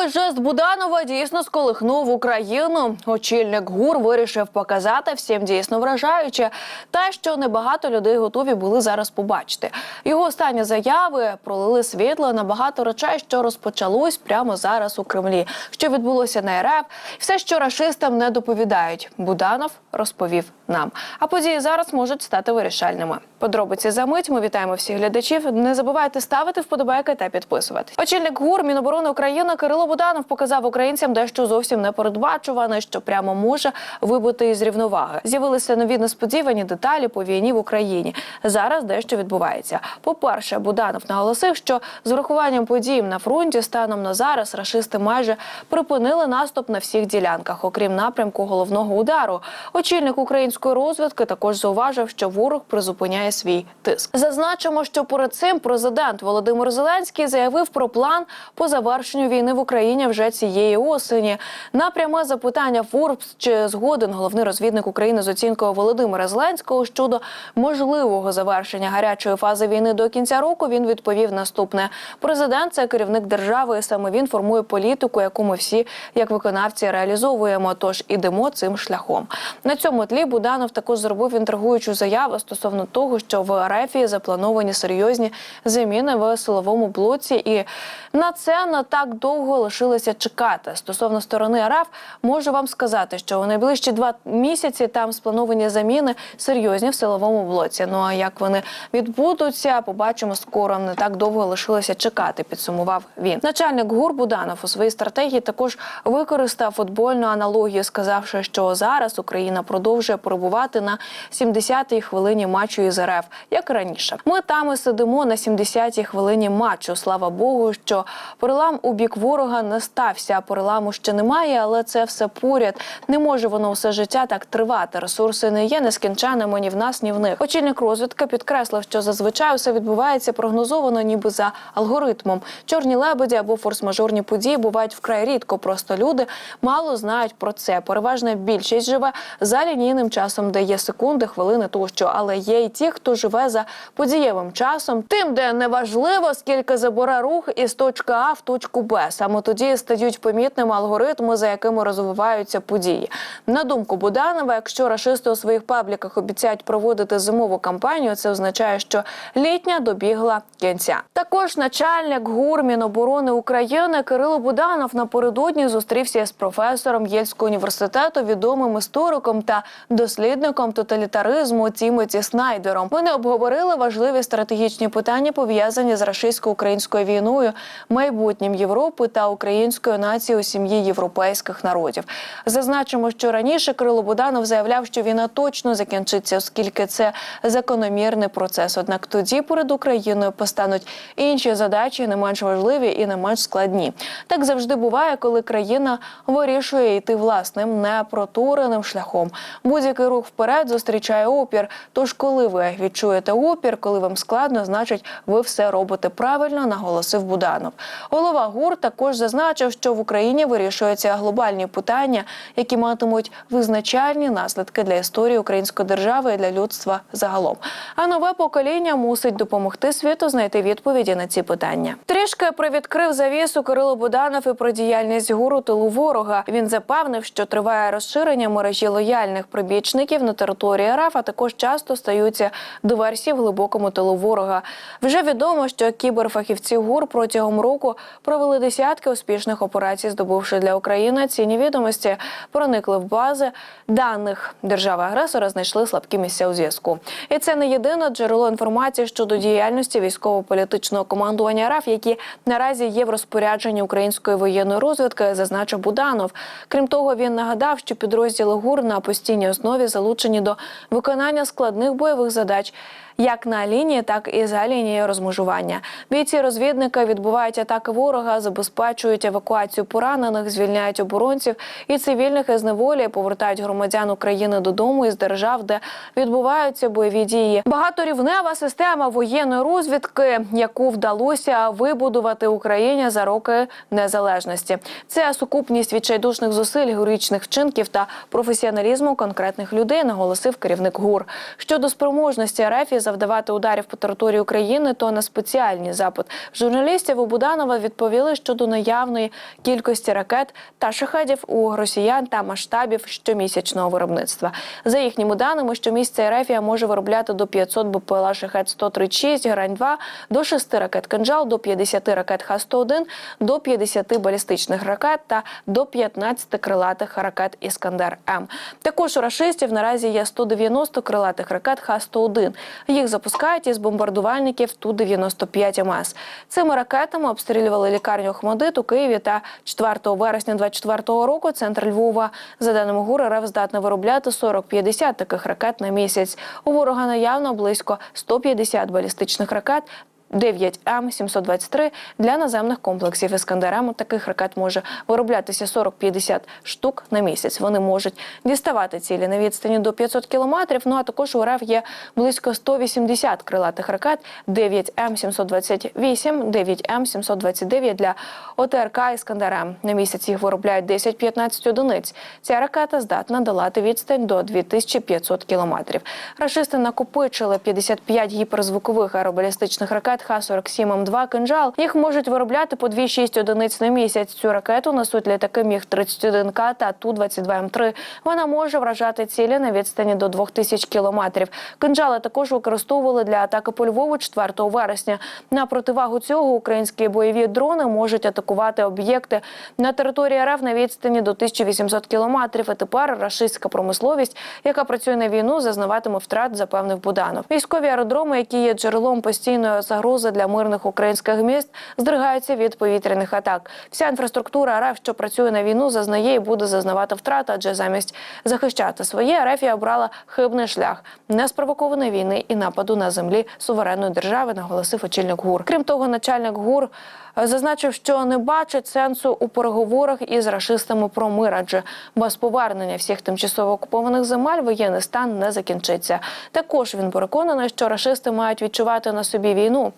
Черговий жест Буданова дійсно сколихнув Україну. Очільник ГУР вирішив показати всім дійсно вражаюче, те, що небагато людей готові були зараз побачити. Його останні заяви пролили світло на багато речей, що розпочалось прямо зараз у Кремлі. Що відбулося на РФ, все, що рашистам не доповідають. Буданов розповів нам. А події зараз можуть стати вирішальними. Подробиці за мить. Ми вітаємо всіх глядачів. Не забувайте ставити вподобайки та підписуватись. Очільник ГУР Міноборони України Кирило Буданов показав українцям дещо зовсім непередбачуване, що прямо може вибити із рівноваги. З'явилися нові несподівані деталі по війні в Україні. Зараз дещо відбувається. По перше, Буданов наголосив, що з урахуванням подій на фронті станом на зараз рашисти майже припинили наступ на всіх ділянках, окрім напрямку головного удару. Очільник української розвідки також зауважив, що ворог призупиняє свій тиск. Зазначимо, що перед цим президент Володимир Зеленський заявив про план по завершенню війни в Україні вже цієї осені. На пряме запитання Форбс, чи згоден головний розвідник України з оцінкою Володимира Зеленського щодо можливого завершення гарячої фази війни до кінця року, він відповів наступне: президент це керівник держави, і саме він формує політику, яку ми всі як виконавці реалізовуємо. Тож ідемо цим шляхом. На цьому тлі Буданов також зробив інтригуючу заяву стосовно того, що в РФ заплановані серйозні заміни в силовому блоці, і на це не так довго лишилося чекати. Стосовно сторони РФ, можу вам сказати, що у найближчі два місяці там сплановані заміни серйозні в силовому блоці. Ну а як вони відбудуться, побачимо скоро. Не так довго лишилося чекати. Підсумував він. Начальник ГУР Буданов у своїй стратегії також використав футбольну аналогію, сказавши, що зараз Україна продовжує перебувати на 70-й хвилині матчу із РФ, як і раніше. Ми там і сидимо на 70-й хвилині матчу. Слава Богу, що перелам у бік ворога не стався. Переламу ще немає, але це все поряд. Не може воно все життя так тривати. Ресурси не є нескінченними ні в нас, ні в них. Очільник розвідки підкреслив, що зазвичай все відбувається прогнозовано, ніби за алгоритмом. Чорні лебеді або форс-мажорні події бувають вкрай рідко. Просто люди мало знають про це. Переважна більшість живе за лінійним часом, де є секунди, хвилини тощо. Але є й ті, хто живе за подієвим часом, тим, де неважливо, скільки забере рух із точки А в точку Б. Саме тоді стають помітними алгоритми, за якими розвиваються події. На думку Буданова, якщо рашисти у своїх пабліках обіцяють проводити зимову кампанію, це означає, що літня добігла кінця. Також начальник ГУР Міноборони України Кирило Буданов напередодні зустрівся з професором Єльського університету, відомим істориком та дослідником тоталітаризму Тімоті Снайдером. Вони обговорили важливі стратегічні питання, пов'язані з рашистсько-українською війною, майбутнім Європи та українською нацією у сім'ї європейських народів. Зазначимо, що раніше Кирило Буданов заявляв, що війна точно закінчиться, оскільки це закономірний процес. Однак тоді перед Україною постануть інші задачі, не менш важливі і не менш складні. Так завжди буває, коли країна вирішує йти власним непротореним шляхом. Будь-який рух вперед зустрічає опір. Тож, коли ви відчуєте опір, коли вам складно, значить ви все робите правильно, наголосив Буданов. Голова ГУР також зазначив, що в Україні вирішуються глобальні питання, які матимуть визначальні наслідки для історії української держави і для людства загалом. А нове покоління мусить допомогти світу знайти відповіді на ці питання. Трішки привідкрив завісу Кирило Буданов і про діяльність гуру тилу ворога. Він запевнив, що триває розширення мережі лояльних прибічників на території РФ, а також часто стаються диверсії в глибокому тилу ворога. Вже відомо, що кіберфахівці ГУР протягом року провели десятки успішних операцій, здобувши для України цінні відомості, проникли в бази даних держави-агресора, знайшли слабкі місця у зв'язку. І це не єдине джерело інформації щодо діяльності військово-політичного командування РФ, які наразі є в розпорядженні української воєнної розвідки, зазначив Буданов. Крім того, він нагадав, що підрозділи ГУР на постійній основі залучені до виконання складних бойових задач. Як на лінії, так і за лінією розмежування. Бійці розвідника відбувають атаки ворога, забезпечують евакуацію поранених, звільняють оборонців і цивільних із неволі, повертають громадян України додому із держав, де відбуваються бойові дії. Багаторівнева система воєнної розвідки, яку вдалося вибудувати Україні за роки незалежності. Це сукупність відчайдушних зусиль, героїчних вчинків та професіоналізму конкретних людей, наголосив керівник ГУР. Щодо спроможності РФ завдавати ударів по території України, то на спеціальний запит журналістів у Буданова відповіли щодо наявної кількості ракет та шахедів у росіян та масштабів щомісячного виробництва. За їхніми даними, щомісяця Ерефія може виробляти до 500 БПЛА шахет 136 грань 2 до 6 ракет «Кинжал», до 50 ракет Х-101, до 50 балістичних ракет та до 15 крилатих ракет Іскандер М. Також у рашистів наразі є 190 крилатих ракет Х-101. Їх запускають із бомбардувальників Ту-95 МС. Цими ракетами обстрілювали лікарню Охмадит у Києві та 4 вересня 24 року центр Львова. За даними ГУР, РФ здатна виробляти 40-50 таких ракет на місяць. У ворога наявно близько 150 балістичних ракет 9М723 для наземних комплексів Іскандер-М таких ракет може вироблятися 40-50 штук на місяць. Вони можуть діставати цілі на відстані до 500 кілометрів. Ну а також у РФ є близько 180 крилатих ракет 9М728, 9М729 для ОТРК Іскандер-М. На місяць їх виробляють 10-15 одиниць. Ця ракета здатна долати відстань до 2500 кілометрів. Рашисти накопичили 55 гіперзвукових аеробалістичних ракет Х-47М2 «Кинжал». Їх можуть виробляти по 2-6 одиниць на місяць. Цю ракету несуть літаки Міг-31К та Ту-22М3. Вона може вражати цілі на відстані до 2000 кілометрів. «Кинжали» також використовували для атаки по Львову 4 вересня. На противагу цього українські бойові дрони можуть атакувати об'єкти на території РФ на відстані до 1800 кілометрів. І тепер рашистська промисловість, яка працює на війну, зазнаватиме втрат, запевнив Буданов. Військові аеродроми, які є джерелом постійної загрози для мирних українських міст, здригаються від повітряних атак. Вся інфраструктура РФ, що працює на війну, зазнає і буде зазнавати втрат, адже замість захищати своє РФ обрала хибний шлях неспровокованої війни і нападу на землі суверенної держави, наголосив очільник ГУР. Крім того, начальник ГУР зазначив, що не бачить сенсу у переговорах із рашистами про мир, адже без повернення всіх тимчасово окупованих земель воєнний стан не закінчиться. Також він переконаний, що рашисти мають відчувати на собі війну.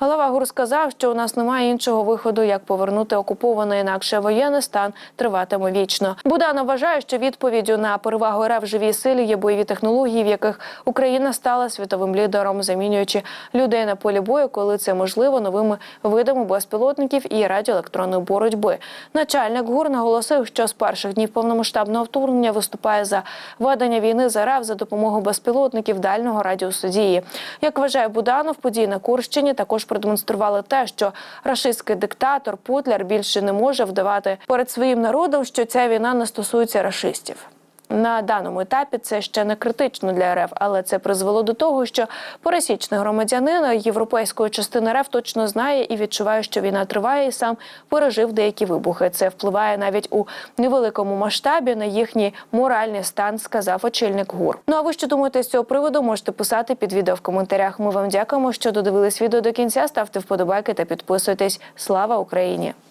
Голова ГУР сказав, що у нас немає іншого виходу, як повернути окупований, інакше воєнний стан триватиме вічно. Буданов вважає, що відповіддю на перевагу РФ живій силі є бойові технології, в яких Україна стала світовим лідером, замінюючи людей на полі бою, коли це можливо новими видами безпілотників і радіоелектронної боротьби. Начальник ГУР наголосив, що з перших днів повномасштабного вторгнення виступає за ведення війни з РФ за допомогою безпілотників дальнього радіусу дії. Як вважає Буданов, події на Курщині також продемонстрували те, що рашистський диктатор Путляр більше не може вдавати перед своїм народом, що ця війна не стосується рашистів. На даному етапі це ще не критично для РФ, але це призвело до того, що пересічний громадянин європейської частини РФ точно знає і відчуває, що війна триває, і сам пережив деякі вибухи. Це впливає навіть у невеликому масштабі на їхній моральний стан, сказав очільник ГУР. Ну а ви що думаєте з цього приводу? Можете писати під відео в коментарях. Ми вам дякуємо, що додивились відео до кінця. Ставте вподобайки та підписуйтесь. Слава Україні!